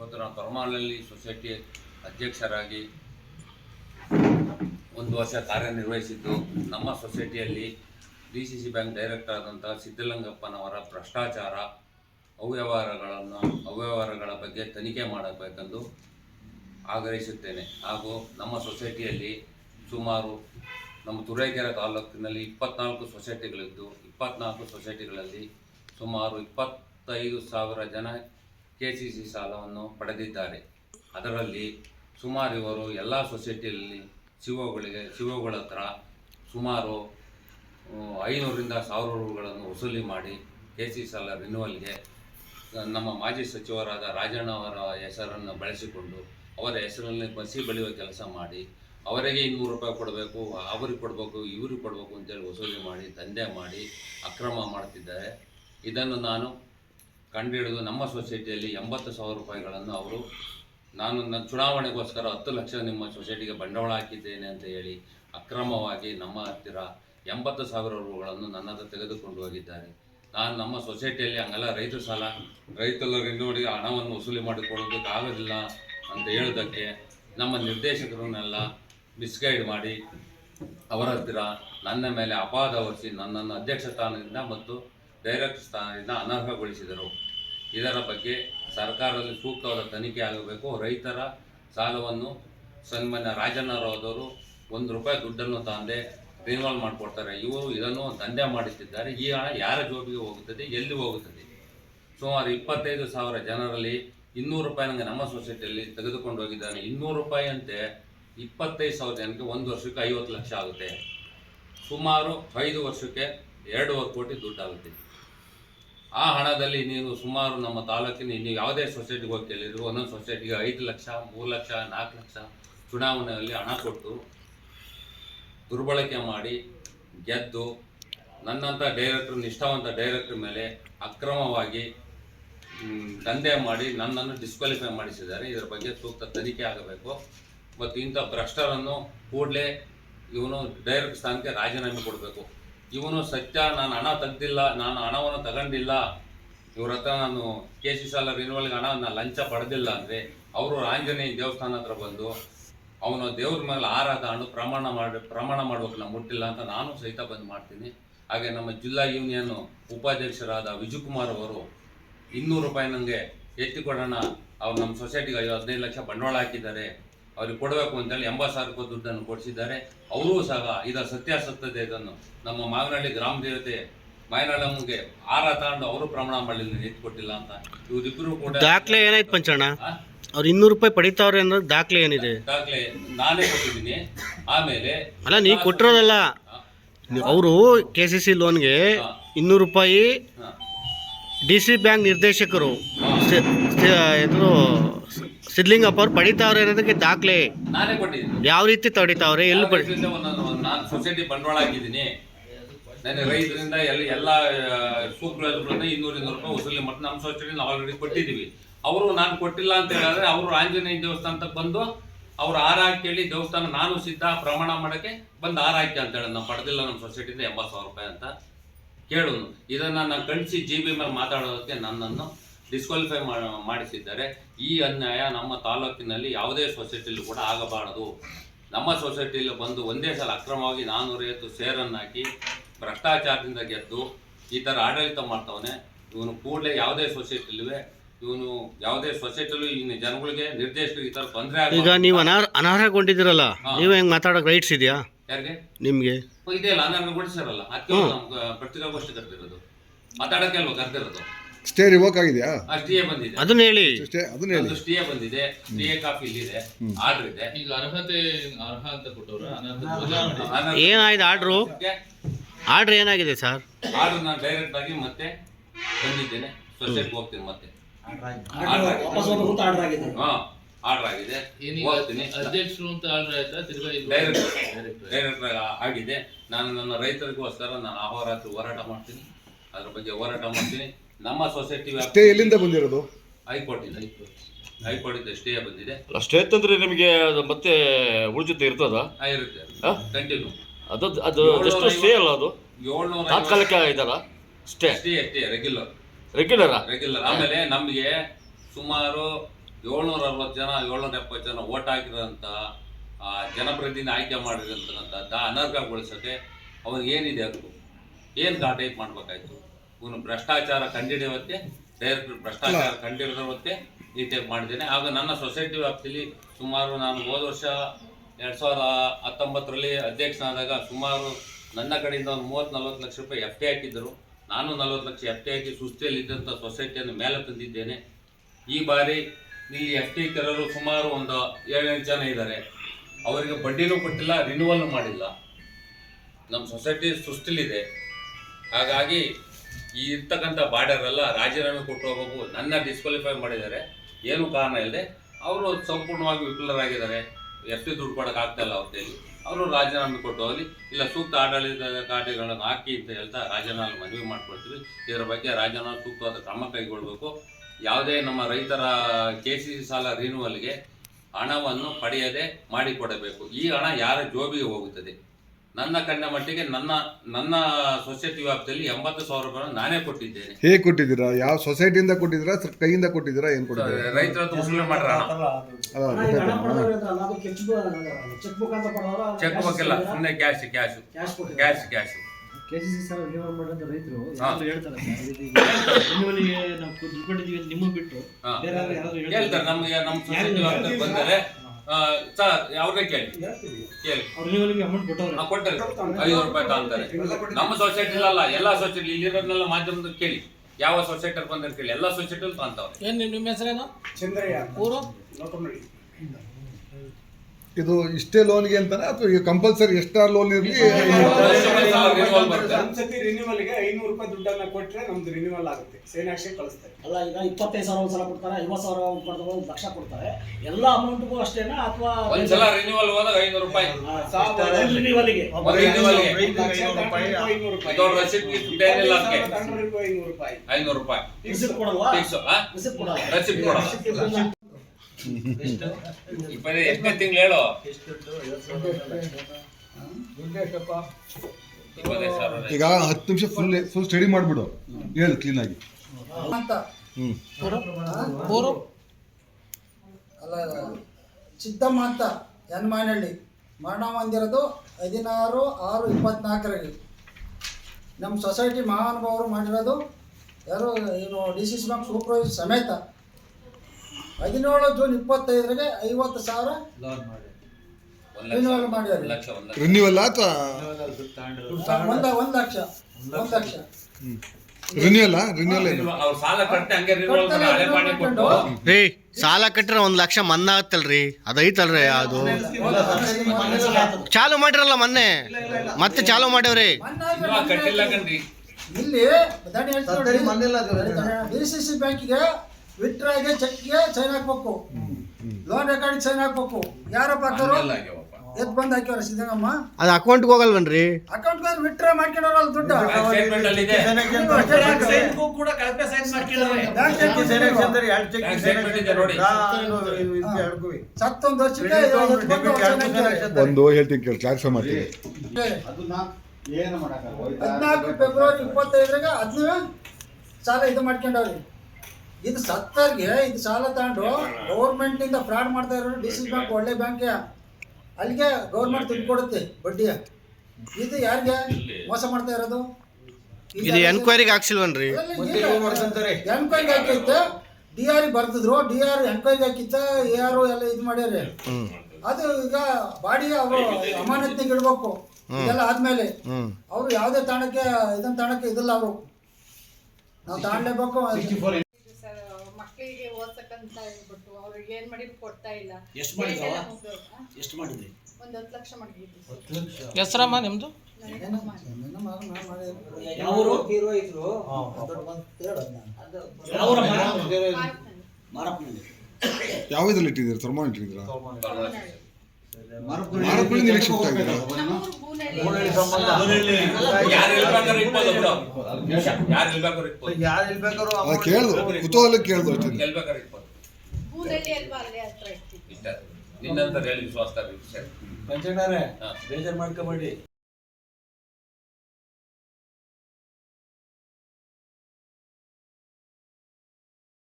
ಇವತ್ತು ನಾನು ತೊರಮಾಲಲ್ಲಿ ಸೊಸೈಟಿ ಅಧ್ಯಕ್ಷರಾಗಿ ಒಂದು ವರ್ಷ ಕಾರ್ಯನಿರ್ವಹಿಸಿದ್ದು, ನಮ್ಮ ಸೊಸೈಟಿಯಲ್ಲಿ D C C bank director ಆದಂಥ ಸಿದ್ದಲಿಂಗಪ್ಪನವರ ಭ್ರಷ್ಟಾಚಾರ, ಅವ್ಯವಹಾರಗಳನ್ನು, ಅವ್ಯವಹಾರಗಳ ಬಗ್ಗೆ ತನಿಖೆ ಮಾಡಬೇಕೆಂದು ಆಗ್ರಹಿಸುತ್ತೇನೆ. ಹಾಗೂ ನಮ್ಮ ಸೊಸೈಟಿಯಲ್ಲಿ ಸುಮಾರು ನಮ್ಮ ತುರೇಕೆರೆ ತಾಲೂಕಿನಲ್ಲಿ ಇಪ್ಪತ್ನಾಲ್ಕು ಸೊಸೈಟಿಗಳಿದ್ದು, ಇಪ್ಪತ್ನಾಲ್ಕು ಸೊಸೈಟಿಗಳಲ್ಲಿ ಸುಮಾರು ಇಪ್ಪತ್ತೈದು ಸಾವಿರ ಜನ ಕೆ ಸಾಲವನ್ನು ಪಡೆದಿದ್ದಾರೆ. ಅದರಲ್ಲಿ ಸುಮಾರು ಇವರು ಎಲ್ಲ ಸೊಸೈಟಿಯಲ್ಲಿ ಸಿಒಗಳಿಗೆ, ಸಿಒಗಳ ಹತ್ರ ಸುಮಾರು ಐನೂರಿಂದ ಸಾವಿರ ರೂಗಳನ್ನು ವಸೂಲಿ ಮಾಡಿ ಕೆ ಸಿ ಸಾಲ ರಿನ್ಯೂವಲ್ಗೆ ನಮ್ಮ ಮಾಜಿ ಸಚಿವರಾದ ರಾಜಣ್ಣ ಅವರ ಹೆಸರನ್ನು ಬಳಸಿಕೊಂಡು ಅವರ ಹೆಸರಲ್ಲಿ ಬಸಿ ಬೆಳೆಯುವ ಕೆಲಸ ಮಾಡಿ ಅವರಿಗೆ ಇನ್ನೂರು ರೂಪಾಯಿ ಕೊಡಬೇಕು, ಅವ್ರಿಗೆ ಕೊಡಬೇಕು, ಇವ್ರಿಗೆ ಕೊಡಬೇಕು ಅಂತೇಳಿ ವಸೂಲಿ ಮಾಡಿ ದಂಧೆ ಮಾಡಿ ಅಕ್ರಮ ಮಾಡ್ತಿದ್ದಾರೆ. ಇದನ್ನು ನಾನು ಕಂಡುಹಿಡಿದು ನಮ್ಮ ಸೊಸೈಟಿಯಲ್ಲಿ ಎಂಬತ್ತು ಸಾವಿರ ರೂಪಾಯಿಗಳನ್ನು ಅವರು, ನಾನು ನನ್ನ ಚುನಾವಣೆಗೋಸ್ಕರ ಹತ್ತು ಲಕ್ಷ ನಿಮ್ಮ ಸೊಸೈಟಿಗೆ ಬಂಡವಾಳ ಹಾಕಿದ್ದೇನೆ ಅಂತ ಹೇಳಿ ಅಕ್ರಮವಾಗಿ ನಮ್ಮ ಹತ್ತಿರ ಎಂಬತ್ತು ಸಾವಿರ ರೂಗಳನ್ನು ನನ್ನ ಹತ್ರ ತೆಗೆದುಕೊಂಡು ಹೋಗಿದ್ದಾರೆ. ನಾನು ನಮ್ಮ ಸೊಸೈಟಿಯಲ್ಲಿ ಹಂಗಲ್ಲ, ರೈತ ಸಾಲ, ರೈತರು ನೋಡಿ ಹಣವನ್ನು ವಸೂಲಿ ಮಾಡಿಕೊಳ್ಳೋದಕ್ಕೆ ಆಗೋದಿಲ್ಲ ಅಂತ ಹೇಳೋದಕ್ಕೆ ನಮ್ಮ ನಿರ್ದೇಶಕರನ್ನೆಲ್ಲ ಮಿಸ್ಗೈಡ್ ಮಾಡಿ ಅವರ ಹತ್ತಿರ ನನ್ನ ಮೇಲೆ ಅಪಾದ ಹೊರಿಸಿ ನನ್ನನ್ನು ಅಧ್ಯಕ್ಷ ಸ್ಥಾನದಿಂದ ಮತ್ತು ಡೈರೆಕ್ಟರ್ ಸ್ಥಾನದಿಂದ ಅನರ್ಹಗೊಳಿಸಿದರು. ಇದರ ಬಗ್ಗೆ ಸರ್ಕಾರದಲ್ಲಿ ಸೂಕ್ತವಾದ ತನಿಖೆ ಆಗಬೇಕು. ರೈತರ ಸಾಲವನ್ನು ಸನ್ಮಾನ್ಯ ರಾಜಣ್ಣರವರು ಒಂದು ರೂಪಾಯಿ ದುಡ್ಡನ್ನು ತಂದೆ ರಿನಿವಲ್ ಮಾಡಿಕೊಡ್ತಾರೆ. ಇವರು ಇದನ್ನು ದಂಧೆ ಮಾಡುತ್ತಿದ್ದಾರೆ ಈ ಹಣ ಯಾರ ಜೋಬಿಗೆ ಹೋಗುತ್ತದೆ? ಎಲ್ಲಿ ಹೋಗುತ್ತದೆ? ಸುಮಾರು ಇಪ್ಪತ್ತೈದು ಸಾವಿರ ಜನರಲ್ಲಿ ಇನ್ನೂರು ರೂಪಾಯಿ ನನಗೆ ನಮ್ಮ ಸೊಸೈಟಿಯಲ್ಲಿ ತೆಗೆದುಕೊಂಡು ಹೋಗಿದ್ದಾನೆ. ಇನ್ನೂರು ರೂಪಾಯಿ ಅಂತೆ ಇಪ್ಪತ್ತೈದು ಸಾವಿರ ಜನಕ್ಕೆ ಒಂದು ವರ್ಷಕ್ಕೆ ಐವತ್ತು ಲಕ್ಷ ಆಗುತ್ತೆ. ಸುಮಾರು ಐದು ವರ್ಷಕ್ಕೆ ಎರಡೂವರೆ ಕೋಟಿ ದುಡ್ಡಾಗುತ್ತೆ. ಆ ಹಣದಲ್ಲಿ ನೀನು ಸುಮಾರು ನಮ್ಮ ತಾಲೂಕಿನ ನೀವು ಯಾವುದೇ ಸೊಸೈಟಿಗೆ ಹೋಗಿ ಕೇಳಿದ್ರು, ಒಂದೊಂದು ಸೊಸೈಟಿಗೆ ಐದು ಲಕ್ಷ, ಮೂರು ಲಕ್ಷ, ನಾಲ್ಕು ಲಕ್ಷ ಚುನಾವಣೆಯಲ್ಲಿ ಹಣ ಕೊಟ್ಟು ದುರ್ಬಳಕೆ ಮಾಡಿ, ಗೆದ್ದು ನನ್ನಂಥ ಡೈರೆಕ್ಟ್ರ್, ನಿಷ್ಠಾವಂತ ಡೈರೆಕ್ಟ್ರ್ ಮೇಲೆ ಅಕ್ರಮವಾಗಿ ದಂಧೆ ಮಾಡಿ ನನ್ನನ್ನು ಡಿಸ್ಕ್ವಾಲಿಫೈ ಮಾಡಿಸಿದ್ದಾರೆ. ಇದರ ಬಗ್ಗೆ ಸೂಕ್ತ ತನಿಖೆ ಆಗಬೇಕು. ಮತ್ತು ಇಂಥ ಭ್ರಷ್ಟರನ್ನು ಕೂಡಲೇ ಇವನು ಡೈರೆಕ್ಟ್ ಸ್ಥಾನಕ್ಕೆ ರಾಜೀನಾಮೆ ಕೊಡಬೇಕು. ಇವನು ಸತ್ಯ, ನಾನು ಹಣ ತೆಗ್ದಿಲ್ಲ, ನಾನು ಹಣವನ್ನು ತಗೊಂಡಿಲ್ಲ. ಇವ್ರ ಹತ್ರ ನಾನು ಕೆ ಸಿ ಸಾಲ ರಿನ್ಯೂವಲ್ಗೆ ಹಣ ನಾನು ಲಂಚ ಪಡೆದಿಲ್ಲ ಅಂದರೆ ಅವರು ಆಂಜನೇಯ ದೇವಸ್ಥಾನ ಹತ್ರ ಬಂದು ಅವನು ದೇವ್ರ ಮೇಲೆ ಆರಾಧ ಹಣ್ಣು ಪ್ರಮಾಣ ಮಾಡಿ, ಪ್ರಮಾಣ ನಾವು ಮುಟ್ಟಿಲ್ಲ ಅಂತ ನಾನು ಸಹಿತ ಬಂದು ಮಾಡ್ತೀನಿ. ಹಾಗೆ ನಮ್ಮ ಜಿಲ್ಲಾ ಯೂನಿಯನ್ ಉಪಾಧ್ಯಕ್ಷರಾದ ವಿಜುಕುಮಾರ್ ಅವರು ಇನ್ನೂರು ರೂಪಾಯಿ ನನಗೆ ಎತ್ತಿಕೊಡೋಣ ಅವ್ರು ನಮ್ಮ ಸೊಸೈಟಿಗೆ ಹದಿನೈದು ಲಕ್ಷ ಬಂಡವಾಳ ಹಾಕಿದ್ದಾರೆ. ಅವ್ರಿಗೆ ಕೊಡಬೇಕು ಅಂತೇಳಿ ಎಂಬತ್ತು ಸಾವಿರ ರೂಪಾಯಿ ದುಡ್ಡನ್ನು ಕೊಡಿಸಿದ್ದಾರೆ. ಅವರೂ ಸಹ ಇದರ ಸತ್ಯಾಸತ್ಯತೆ ಇದನ್ನು ನಮ್ಮ ಮಾಗನಹಳ್ಳಿ ಗ್ರಾಮ ದೇವತೆ ಮಾಯನಹಳ್ಳಮ್ಮಗೆ ಆರ ತಗೊಂಡು ಅವರು ಪ್ರಮಾಣ ಮಾಡಲಿಲ್ಲ ಎತ್ತಿ ಕೊಟ್ಟಿಲ್ಲ ಅಂತ. ಇವರಿಬ್ಬರು ಕೂಡ ದಾಖಲೆ ಏನಾಯ್ತು ಪಂಚಣ್ಣ? ಅವ್ರು ಇನ್ನೂರು ರೂಪಾಯಿ ಪಡಿತಾವ್ರೆ ಅನ್ನೋದು ದಾಖಲೆ ಏನಿದೆ? ದಾಖಲೆ ನಾನೇ ಕೊಟ್ಟಿದ್ದೀನಿ. ಆಮೇಲೆ ಅಲ್ಲ ನೀವು ಕೊಟ್ಟಿರೋದಲ್ಲ. ಅವರು ಕೆ ಸಿ ಸಿ ಲೋನ್ಗೆ ಇನ್ನೂರು ರೂಪಾಯಿ ಡಿ ಸಿ ಬ್ಯಾಂಕ್ ನಿರ್ದೇಶಕರು ಇದು ಸಿದ್ಲಿಂಗಪ್ಪ ಅವ್ರು ಪಡಿತಾವ್ರೆ ಅನ್ನೋದಕ್ಕೆ ದಾಖಲೆ. ನಾನೇ ಕೊಟ್ಟಿದ್ದೀನಿ. ಯಾವ ರೀತಿ ತಡಿತಾವ್ರೆ? ಎಲ್ಲಿ ಪಡಿ ನಾನು ಸೊಸೈಟಿ ಬಂಡವಾಳ ಆಗಿದ್ದೀನಿ ನಾನು ರೈತರಿಂದ ಎಲ್ಲ ಎಲ್ಲ ಸೂಪರ್ವೈಸರ್ಗಳಿಂದ ಇನ್ನೂರು ಇನ್ನೂರು ರೂಪಾಯಿ ವಸೂಲಿ ಮತ್ತೆ ನಮ್ಮ ಸೊಸೈಟಿ ನಾವು ಆಲ್ರೆಡಿ ಕೊಟ್ಟಿದ್ದೀವಿ. ಅವರು ನಾನು ಕೊಟ್ಟಿಲ್ಲ ಅಂತ ಹೇಳಿದ್ರೆ ಅವರು ಆಂಜನೇಯ ದೇವಸ್ಥಾನಕ್ಕೆ ಬಂದು ಅವ್ರು ಹಾರ ಹಾಕಿ ಹೇಳಿ ದೇವಸ್ಥಾನ ನಾನು ಸಿದ್ಧ ಪ್ರಮಾಣ ಮಾಡೋಕ್ಕೆ ಬಂದು ಹಾರ ಹಾಕಿ ಅಂತ ಹೇಳಿ ನಾವು ಪಡೆದಿಲ್ಲ ನಮ್ಮ ಸೊಸೈಟಿಯಿಂದ ಎಂಬತ್ತು ಸಾವಿರ ರೂಪಾಯಿ ಅಂತ ಕೇಳೋನು. ಇದನ್ನು ನಾನು ಕಳಿಸಿ ಜಿ ಬಿ ಮೇಲೆ ಮಾತಾಡೋದಕ್ಕೆ ನನ್ನನ್ನು ಡಿಸ್ಕ್ವಾಲಿಫೈ ಮಾಡಿಸಿದ್ದಾರೆ. ಈ ಅನ್ಯಾಯ ನಮ್ಮ ತಾಲೂಕಿನಲ್ಲಿ ಯಾವುದೇ ಸೊಸೈಟಿಯಲ್ಲೂ ಕೂಡ ಆಗಬಾರದು. ನಮ್ಮ ಸೊಸೈಟಿಯಲ್ಲಿ ಬಂದು ಒಂದೇ ಸಲ ಅಕ್ರಮವಾಗಿ ನಾನ್ನೂರೈವತ್ತು ಸೇರನ್ನು ಹಾಕಿ ಭ್ರಷ್ಟಾಚಾರದಿಂದ ಗೆದ್ದು ಈ ಥರ ಆಡಳಿತ ಮಾಡ್ತವನೆ. ಇವನು ಕೂಡಲೇ ಯಾವುದೇ ಸೊಸೈಟಿಲಿವೆ ಇವನು ಯಾವುದೇ ಸೊಸೈಟಿಲೂ ಇನ್ನು ಜನಗಳಿಗೆ ನಿರ್ದೇಶಕರು ಈ ಥರ ತೊಂದರೆ ಈಗ ನೀವು ಅನಾರ್ ಅನರ್ಹಗೊಂಡಿದ್ದೀರಲ್ಲ ನೀವು ಹೆಂಗೆ ಮಾತಾಡೋಕೆ ರೈಟ್ಸ್ ಇದೆಯಾ? ಯಾರಿಗೆ? ನಿಮಗೆ? ಇದೆಯಲ್ಲ ಅನರ್ಹಗೊಳಿಸಿರಲ್ಲ. ಅದಕ್ಕೆ ನಮ್ಗೆ ಪತ್ರಿಕಾಗೋಷ್ಠಿ ಕರೆದಿರೋದು. ಮಾತಾಡೋಕೆ ಅಲ್ವಾ ಕರೆದಿರೋದು? ಸ್ಟೇ ರಿವೋಕ್ ಆಗಿದೆಯಾ? ಆ ಸ್ಟೇ ಬಂದಿದೆ. ಅದನ್ನ ಹೇಳಿ. ಸ್ಟೇ ಅದನ್ನ ಹೇಳಿ. ಸ್ಟೇ ಬಂದಿದೆ. ಸ್ಟೇ ಕಾಪಿ ಇಲ್ಲಿದೆ ಆರ್ಡರ್ ಇದೆ. ಈಗ ಅರ್ಹತೆ ಅರ್ಹ ಅಂತ ಕೊಟ್ಟವ್ರು ಅನರ್ಹ ಏನಾಯ್ತು ಆರ್ಡ್ರು? ಆರ್ಡ್ರ್ ಏನಾಗಿದೆ ಸರ್? ಆರ್ಡರ್ ನಾನು ಡೈರೆಕ್ಟ್ ಆಗಿ ಮತ್ತೆ ಬಂದಿದ್ದೇನೆ. ಸೊಸೈಟಿಗೆ ಹೋಗ್ತೀನಿ ಮತ್ತೆ. ಹಾ ಆರ್ಡರ್ ಆಗಿದೆ. ಅಧ್ಯಕ್ಷರು ಅಂತ ಆರ್ಡರ್ ಆಯ್ತಾ ತಿರ್ಗಾ ಡೈರೆಕ್ಟ್. ಡೈರೆಕ್ಟ್ ಆಗಿದೆ. ನಾನು ನನ್ನ ರೈತರಿಗೋಸ್ಕರ ನಾನು ಅಹೋರಾತ್ರಿ ಹೋರಾಟ ಮಾಡ್ತೀನಿ. ಅದ್ರ ಬಗ್ಗೆ ಹೋರಾಟ ಮಾಡ್ತೀನಿ. ನಮ್ಮ ಸೊಸೈಟಿ ಸ್ಟೇ ಎಲ್ಲಿಂದ ಬಂದಿರೋದು? ಹೈಕೋರ್ಟ್ ಇದೆ ಹೈಕೋರ್ಟ್. ಇದೆ ಸ್ಟೇ ಬಂದಿದೆ. ಸ್ಟೇ ತಂದ್ರೆ ನಿಮಗೆ ಅದು ಮತ್ತೆ ಉಳಿಜುತ್ತೆ ಇರ್ತದ? ಆ, ಇರುತ್ತೆ? ಕಂಟಿನ್ಯೂ ಅದು ಅದು ಜಸ್ಟ್ ಸ್ಟೇ ಅಲ್ಲ ಅದು? ಏಳ್ನೂರ ತಾತ್ಕಾಲಿಕ ಇದಲ್ಲ? ಸ್ಟೇ? ಸ್ಟೇ ಅಷ್ಟೇ ರೆಗ್ಯುಲರ್ ರೆಗ್ಯುಲರಾ ರೆಗ್ಯುಲರ್ ಆಮೇಲೆ ನಮಗೆ ಸುಮಾರು ಏಳ್ನೂರ ಅರವತ್ತು ಜನ ಏಳ್ನೂರ ಎಪ್ಪತ್ತು ಜನ ಓಟ್ ಹಾಕಿರೋಂಥ ಆ, ಜನಪ್ರತಿನಿಧಿ ಆಯ್ಕೆ ಮಾಡಿದಂತ ಅನರ್ಹಗೊಳಿಸೋಕ್ಕೆ ಅವ್ರಿಗೆ ಏನಿದೆ ಅದು? ಏನು ಕಾಟೈಪ್ ಮಾಡ್ಬೇಕಾಯ್ತು? ಇವನು ಭ್ರಷ್ಟಾಚಾರ ಕಂಡಿಡಿಯುವತ್ತೆ ಡೈರೆಕ್ಟ್ ಭ್ರಷ್ಟಾಚಾರ ಕಂಡಿಡಿದವತ್ತೆ ಈ ಟೈಪ್ ಮಾಡಿದ್ದೇನೆ. ಆಗ ನನ್ನ ಸೊಸೈಟಿ ವ್ಯಾಪ್ತಿಯಲ್ಲಿ ಸುಮಾರು ನಾನು ಹೋದ ವರ್ಷ ಎರಡು ಸಾವಿರದ ಹತ್ತೊಂಬತ್ತರಲ್ಲಿ ಅಧ್ಯಕ್ಷನಾದಾಗ ಸುಮಾರು ನನ್ನ ಕಡೆಯಿಂದ ಒಂದು ಮೂವತ್ತು ನಲ್ವತ್ತು ಲಕ್ಷ ರೂಪಾಯಿ ಎಫ್ ಟಿ ಹಾಕಿದ್ದರು. ನಾನು ನಲ್ವತ್ತು ಲಕ್ಷ ಎಫ್ ಟಿ ಹಾಕಿ ಸುಸ್ತಿಯಲ್ಲಿದ್ದಂಥ ಸೊಸೈಟಿಯನ್ನು ಮೇಲೆ ತಂದಿದ್ದೇನೆ. ಈ ಬಾರಿ ಇಲ್ಲಿ ಎಫ್ ಟಿ ಕರರು ಸುಮಾರು ಒಂದು ಏಳೆಂಟು ಜನ ಇದ್ದಾರೆ. ಅವರಿಗೆ ಬಡ್ಡಿನೂ ಕೊಟ್ಟಿಲ್ಲ ರಿನ್ಯೂವಲ್ ಮಾಡಿಲ್ಲ. ನಮ್ಮ ಸೊಸೈಟಿ ಸುಸ್ತಿಲಿದೆ ಹಾಗಾಗಿ ಈ ಇರ್ತಕ್ಕಂಥ ಬಾರ್ಡರೆಲ್ಲ ರಾಜೀನಾಮೆ ಕೊಟ್ಟು ಹೋಗಬೇಕು ನನ್ನ ಡಿಸ್ಕ್ವಾಲಿಫೈ ಮಾಡಿದ್ದಾರೆ. ಏನು ಕಾರಣ ಇಲ್ಲದೆ ಅವರು ಸಂಪೂರ್ಣವಾಗಿ ವಿಫಲರಾಗಿದ್ದಾರೆ. ಎಷ್ಟು ದುಡ್ಡು ಕೊಡಕ್ಕೆ ಆಗ್ತಾಯಿಲ್ಲ ಇಲ್ಲ ಅವ್ರ ಕೈಲಿ ಅವರು ರಾಜೀನಾಮೆ ಕೊಟ್ಟು ಹೋಗಲಿ, ಇಲ್ಲ ಸೂಕ್ತ ಆಡಳಿತ ಕಾರ್ಯಗಳನ್ನು ಹಾಕಿ ಅಂತ ಹೇಳ್ತಾ ರಾಜೀನಾಮೆ ಮನವಿ ಮಾಡ್ಕೊಳ್ತೀವಿ. ಇದರ ಬಗ್ಗೆ ರಾಜೀನಾಮೆ ಸೂಕ್ತವಾದ ಕ್ರಮ ಕೈಗೊಳ್ಳಬೇಕು ಯಾವುದೇ ನಮ್ಮ ರೈತರ ಕೆ ಸಿ ಸಿ ಸಾಲ ರಿನ್ಯೂವಲ್ಗೆ ಹಣವನ್ನು ಪಡೆಯದೆ ಮಾಡಿಕೊಡಬೇಕು. ಈ ಹಣ ಯಾರ ಜೋಬಿಗೆ ಹೋಗುತ್ತದೆ? ನನ್ನ ಕಣ್ಣ ಮಟ್ಟಿಗೆ ನನ್ನ ನನ್ನ ಸೊಸೈಟಿ ವ್ಯಾಪ್ತಿಯಲ್ಲಿ ಎಂಬತ್ತು ಸಾವಿರ ರೂಪಾಯಿ ನಾನೇ ಕೊಟ್ಟಿದ್ದೇನೆ. ಹೇಗೆ ಕೊಟ್ಟಿದ್ದೀರಾ? ಯಾವ ಸೊಸೈಟಿಯಿಂದ ಕೊಟ್ಟಿದ್ದೀರಾ? ಸ- ಕೈಯಿಂದ ಕೊಟ್ಟಿದ್ದೀರಾ? ಏನು ಕೊಟ್ಟಿದ್ದೀರಾ? ರೈತರ ಮಾಡ್ರ ಅಲ್ಲ ಚೆಕ್ ಬುಕ್ ಅಂತ ಕೊಡೋರು ಚೆಕ್ ಬೇಕಿಲ್ಲ ಸುಮ್ಮನೆ cash cash cash cash cash KCC sir renewal ರೈತರು ಯಾರು ಹೇಳ್ತಾರೆ ರಿನಿವಲ್ಗೆ ನಾವು ದುಡ್ಡು ಕೊಟ್ಟಿದ್ದೀವಿ ಅಂತ ನಿಮಗೆ ಬಿಟ್ಟು ಹಾ. ಬೇರೆ ಯಾರು ಹೇಳ್ತಾರೆ ಹೇಳ್ತಾರೆ ನಮ್ಗೆ ನಮ್ಮ ಸೊಸೈಟಿ ಬಂದರೆ ಸರ್ ಅವ್ರನ್ನೇ ಕೇಳಿ? ಕೇಳಿ. ಕೊಟ್ಟರೆ ಐನೂರು ರೂಪಾಯಿ ತಾಂತಾರೆ. ನಮ್ಮ ಸೊಸೈಟಿ ಅಲ್ಲ ಎಲ್ಲ ಸೊಸೈಟಿ ಇಲ್ಲಿರೋದ್ನೆಲ್ಲ ಮಾಧ್ಯಮದ ಕೇಳಿ. ಯಾವ ಸೊಸೈಟಿ ಬಂದ್ರೆ ಕೇಳಿ. ಎಲ್ಲ ಸೊಸೈಟಿಲಿ ತಾಂತಾವ್ರೆ. ಏನ್ ನಿಮ್- ನಿಮ್ಮ ಹೆಸರೇನು? ಚಂದ್ರಯ್ಯ ಊರು? ಇದು ಇಷ್ಟೇ ಲೋನ್ಗೆ ಅಂತಾನೆ ಅಥವಾ ಈಗ ಕಂಪಲ್ಸರಿ ಎಷ್ಟು ಲೋನ್ ಇರಲಿ? ರಿನ್ಯೂವಲ್ಗೆ ಐನೂರು ರೂಪಾಯಿ ದುಡ್ಡನ್ನ ಕೊಟ್ರೆ ನಮ್ದು ರಿನ್ಯೂವಲ್ ಆಗುತ್ತೆ. ಕಳಿಸ್ತಾರೆ. ಅಲ್ಲ ಈಗ ಇಪ್ಪತ್ತೈದು ಸಾವಿರ ಒಂದ್ಸಲ ಕೊಡ್ತಾರೆ ಐವತ್ತು ಸಾವಿರ ಕೊಡ್ತಾರೆ ಒಂದು ಲಕ್ಷ ಕೊಡ್ತಾರೆ. ಎಲ್ಲ ಅಮೌಂಟ್ಗೂ ಅಷ್ಟೇನಾ ಅಥವಾ ಒಂದ್ಸಲ ರಿನ್ಯೂವಲ್ ಹೋದಾಗ ಐನೂರು ರೂಪಾಯಿ. ಗೆ. ಐನೂರು ರೂಪಾಯಿ ಐನೂರು ರೂಪಾಯಿ. ಕೊಡಲ್ವಾ? ಕೊಡಲ್ಲ. ಇಪ್ಪತ್ತೈದು ಎಷ್ಟನೇ ತಿಂಗಳು ಹೇಳು. ಈಗ ಹತ್ತು ನಿಮಿಷ ಫುಲ್ ಫುಲ್ ಸ್ಟಡಿ ಮಾಡಿಬಿಡು. ಹೇಳು ಕ್ಲೀನಾಗಿ ಹ್ಞೂ ಊರು ಅಲ್ಲ ಚಿತ್ತಮ್ಮ ಅಂತ ಯನ್ಮಾನಹಳ್ಳಿ ಮರಣ ಹೊಂದಿರೋದು ಹದಿನಾರು ಆರು ಇಪ್ಪತ್ನಾಲ್ಕರಲ್ಲಿ. ನಮ್ಮ ಸೊಸೈಟಿ ಮಹಾನುಭಾವರು ಮಾಡಿರೋದು ಯಾರು ಏನು D C C bank supervisor ಸಮೇತ. ಹದಿನೇಳು ಜೂನ್ ಇಪ್ಪತ್ತೈದರಿಗೆ ಐವತ್ತು ಸಾವಿರ ಲೋನ್ ಮಾಡ್ಯಾರ. ಒಂದು ಲಕ್ಷ. ಒಂದು ಲಕ್ಷ ರಿನ್ಯೂವಲ್ ಅಥವಾ ಒಂದು ಒಂದು ಲಕ್ಷ. ಒಂದು ಲಕ್ಷ. ರಿನ್ಯೂವಲ್ ರಿನ್ಯೂವಲ್ ಏನು? ಅವ್ರು ಸಾಲ ಕಟ್ಟಿ ಹಂಗೆ ರಿನ್ಯೂವಲ್ ಮಾಡಿ ಹಳೆ ಮಾಡಿ ಕೊಟ್ಟು. ರೀ ಸಾಲ ಕಟ್ಟಿದ್ರೆ ಒಂದು ಲಕ್ಷ ಮನ್ನಾ ಆಗತ್ತಲ್ರಿ ಅದು ಐತಲ್ರಿ ಅದು? ಚಾಲು ಮಾಡಿರಲ್ಲ ಮೊನ್ನೆ? ಮತ್ತೆ ಚಾಲು ಮಾಡ್ಯಾವ್ರಿ? ಇವಾಗ ಕಟ್ಟಿಲ್ಲ ಕಣ್ರಿ. ಇಲ್ಲಿ ಸಿ ಸಿ ಬ್ಯಾಂಕಿಗೆ ವಿಟ್ರಾಗೆ ಚೆಕ್ಗೆ ಸೈನ್ ಹಾಕ್ಬೇಕು. ಲೋನ್ ರೆಕಾರ್ಡ್ ಸೈನ್ ಹಾಕ್ಬೇಕು. ಯಾರಪ್ಪ ಹಾಕೋರು. ಎದ್ ಬಂದ್ ಹಾಕ್ಯವ್ರ ಸಿದ್ದನಮ್ಮ ಅದು ಅಕೌಂಟ್ಗೆ ಹೋಗಲ್ವನ್ರಿ? ಅಕೌಂಟ್ ವಿತ್ಡ್ರಾ ಮಾಡ್ಕೊಂಡವ್ರಲ್ಲ ದುಡ್ಡು. ಸತ್ತೊಂದು ವರ್ಷಕ್ಕೆ. ಒಂದು ಹೇಳ್ತೀನಿ ಕೇಳಿ ಕ್ಲಾರಿಫೈ ಮಾಡ್ತೀವಿ ಹದಿನಾಲ್ಕು ಫೆಬ್ರವರಿ ಇಪ್ಪತ್ತೈದರಾಗ ಅದನ್ನ ಸಾಲ ಇದು ಮಾಡ್ಕೊಂಡವ್ರಿ. ಇದು ಸತ್ತರ್ಗೆ ಇದು ಸಾಲ ತಗೊಂಡು ಗೌರ್ಮೆಂಟ್ನಿಂದ ಫ್ರಾಡ್ ಮಾಡ್ತಾ ಇರೋರು ಡಿ ಸಿ ಬ್ಯಾಂಕ್ ಒಳ್ಳೆ ಬ್ಯಾಂಕ್ ಅಲ್ಲಿಗೆ ಗೌರ್ಮೆಂಟ್ ದುಡ್ಡು ಕೊಡುತ್ತೆ ಬಡ್ಡಿಯ ಇದು ಯಾರಿಗೆ ಮೋಸ ಮಾಡ್ತಾ ಇರೋದು? ಇದು ಎನ್ಕ್ವೈರಿಗೆ ಹಾಕ್ಸಿಲ್ವನ್ರಿ? ಎನ್ಕ್ವೈರಿ ಹಾಕೈತೆ ಡಿ ಆರ್ ಬರ್ತಿದ್ರು. ಡಿ ಆರ್ ಎನ್ಕ್ವೈರಿ ಹಾಕಿತ್ತ. ಎ ಆರ್ ಎಲ್ಲ ಇದು ಮಾಡ್ಯಾರ. ಅದು ಈಗ ಬಾಡಿ ಅವರು ಅಮಾನತ್ನಿಗೆ ಇಡ್ಬೇಕು ಇದೆಲ್ಲ ಆದ್ಮೇಲೆ ಅವರು ಯಾವುದೇ ತಾಣಕ್ಕೆ ಇದನ್ನ ತಾಣಕ್ಕೆ ಇದಿಲ್ಲ ಅವರು. ನಾವು ತಾಣಲೇಬೇಕು. ಓದ್ಸಕ್ಕಂತ ಹೇಳ್ಬಿಟ್ಟು ಅವ್ರಿಗೆ ಏನ್ ಮಾಡಿದ್ರು ಕೊಡ್ತಾ ಇಲ್ಲ. ಎಷ್ಟು ಮಾಡಿದ್ರವ? ಆ? ಎಷ್ಟು ಮಾಡಿದ್ರಿ? ಒಂದ್ ಹತ್ತು ಲಕ್ಷ ಮಾಡಿದ್ವಿ. ಹೆಸರಮ್ಮ ನಿಮ್ದು? ಯಾವ ಊರು? ಯಾವ ಇದ್ರಲ್ಲಿ ಇಟ್ಟಿದ್ದೀರಾ? ಮಾರಪ್ಪಳ್ಳಿ ನೀವು ಶಿಫ್ಟ್ ಆಗಿದ್ದೀರಾ ನಮ್ಮೂರು ಬೂನಹಳ್ಳಿ ಯಾರು ಇಲ್ಬೇಕಾದ್ರೆ ಇಟ್ಬೋದು ಬಿಡು. ಯಾರು ಇಲ್ಬೇಕಾದ್ರೆ ಇಟ್ಬೋದು. ಅದು ಕೇಳ್ದು. ಕುತೂಹಲ ಕೇಳ್ದು ಅಷ್ಟೇ. ನಿನ್ನಂತ ಹೇಳಿ ವಿಶ್ವಾಸ. ಬೇಜಾರು ಮಾಡ್ಕೋಬೇಡಿ.